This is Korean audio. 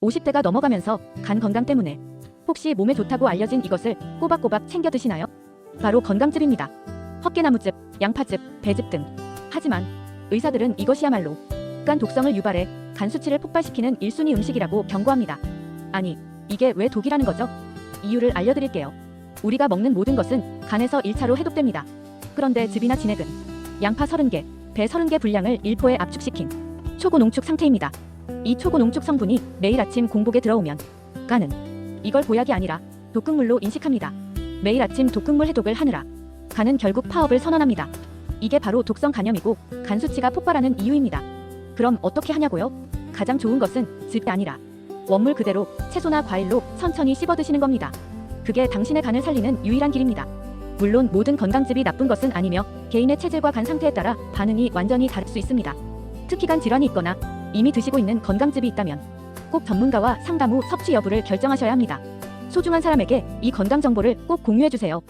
50대가 넘어가면서 간 건강 때문에 혹시 몸에 좋다고 알려진 이것을 꼬박꼬박 챙겨 드시나요? 바로 건강즙입니다. 헛개나무즙, 양파즙, 배즙 등. 하지만 의사들은 이것이야말로 간 독성을 유발해 간 수치를 폭발시키는 1순위 음식이라고 경고합니다. 아니, 이게 왜 독이라는 거죠? 이유를 알려드릴게요. 우리가 먹는 모든 것은 간에서 1차로 해독됩니다. 그런데 즙이나 진액은 양파 30개, 배 30개 분량을 1포에 압축시킨 초고농축 상태입니다. 이 초고 농축 성분이 매일 아침 공복에 들어오면 간은 이걸 보약이 아니라 독극물로 인식합니다. 매일 아침 독극물 해독을 하느라 간은 결국 파업을 선언합니다. 이게 바로 독성 간염이고 간 수치가 폭발하는 이유입니다. 그럼 어떻게 하냐고요? 가장 좋은 것은 즙이 아니라 원물 그대로 채소나 과일로 천천히 씹어 드시는 겁니다. 그게 당신의 간을 살리는 유일한 길입니다. 물론 모든 건강즙이 나쁜 것은 아니며 개인의 체질과 간 상태에 따라 반응이 완전히 다를 수 있습니다. 특히 간 질환이 있거나 이미 드시고 있는 건강즙이 있다면 꼭 전문가와 상담 후 섭취 여부를 결정하셔야 합니다. 소중한 사람에게 이 건강 정보를 꼭 공유해 주세요.